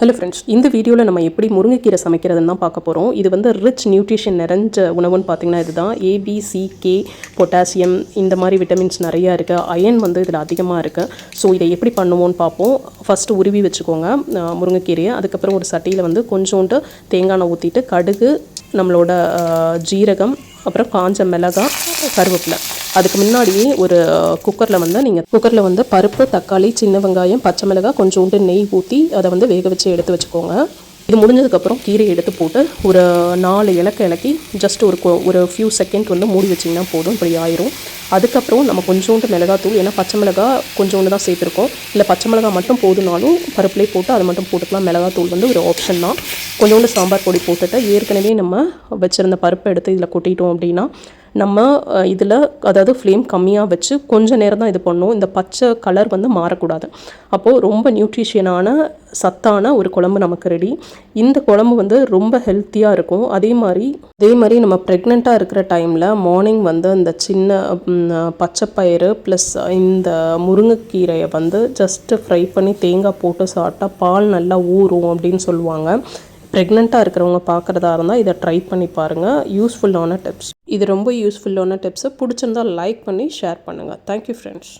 Hello friends இந்த வீடியோவில் நம்ம எப்படி முருங்கைக்கீரை சமைக்கிறதுன்னு தான் பார்க்க போகிறோம் இது வந்து ரிச் நியூட்ரிஷன் நிறைஞ்ச உணவுன்னு பார்த்தீங்கன்னா இதுதான். ஏபிசி கே பொட்டாசியம் இந்த மாதிரி விட்டமின்ஸ் நிறையா இருக்குது அயன் வந்து இதில் அதிகமாக இருக்குது ஸோ இதை எப்படி பண்ணுவோன்னு பார்ப்போம். ஃபஸ்ட்டு உருவி வச்சுக்கோங்க முருங்கைக்கீரையை. அதுக்கப்புறம் ஒரு சட்டியில் வந்து கொஞ்சோண்டு தேங்காய் எண்ணெய் ஊற்றிட்டு கடுகு நம்மளோட ஜீரகம் அப்புறம் காஞ்ச மிளகாய் கருவேப்பிலை. அதுக்கு முன்னாடியே ஒரு குக்கரில் வந்து நீங்கள் குக்கரில் வந்து பருப்பு தக்காளி சின்ன வெங்காயம் பச்சை மிளகாய் கொஞ்சோண்டு நெய் ஊற்றி அதை வந்து வேக வச்சு எடுத்து வச்சுக்கோங்க. இது முடிஞ்சதுக்கப்புறம் கீரையை எடுத்து போட்டு ஒரு நாலு இலக்க இலக்கி ஜஸ்ட் ஒரு ஒரு ஃபியூ செகண்ட் வந்து மூடி வச்சிங்கன்னா போதும் இப்படி ஆயிரும். அதுக்கப்புறம் நம்ம கொஞ்சோண்டு மிளகாத்தூள் ஏன்னா பச்சை மிளகாய் கொஞ்சோண்டு தான் சேர்த்துருக்கோம். இல்லை பச்சை மிளகாய் மட்டும் போதுனாலும் பருப்புலேயே போட்டு அதை மட்டும் போட்டுக்கலாம். மிளகாத்தூள் வந்து ஒரு ஆப்ஷன் தான். கொஞ்சோண்டு சாம்பார் பொடி போட்டுட்டு ஏற்கனவே நம்ம வச்சுருந்த பருப்பை எடுத்து இதில் கொட்டிட்டோம் அப்படின்னா நம்ம இதில் அதாவது ஃப்ளேம் கம்மியாக வச்சு கொஞ்சம் நேரம் தான் இது பண்ணணும். இந்த பச்சை கலர் வந்து மாறக்கூடாது. அப்போது ரொம்ப நியூட்ரிஷியனான சத்தான ஒரு குழம்பு நமக்கு ரெடி இந்த குழம்பு வந்து ரொம்ப ஹெல்த்தியாக இருக்கும். அதே மாதிரி அதே மாதிரி நம்ம ப்ரெக்னெண்ட்டாக இருக்கிற டைமில் மார்னிங் வந்து இந்த சின்ன பச்சைப்பயிறு ப்ளஸ் இந்த முருங்கைக்கீரையை வந்து ஜஸ்ட்டு ஃப்ரை பண்ணி தேங்காய் போட்டு சாப்பிட்டா பால் நல்லா ஊறும் அப்படின்னு சொல்லுவாங்க. ப்ரெக்னெண்ட்டாக இருக்கிறவங்க பார்க்குறதா இருந்தால் இதை ட்ரை பண்ணி பாருங்கள் யூஸ்ஃபுல்லான டிப்ஸ் இது ரொம்ப யூஸ்ஃபுல்லான டிப்ஸை பிடிச்சிருந்தா லைக் பண்ணி ஷேர் பண்ணுங்கள் தேங்க்யூ ஃப்ரெண்ட்ஸ்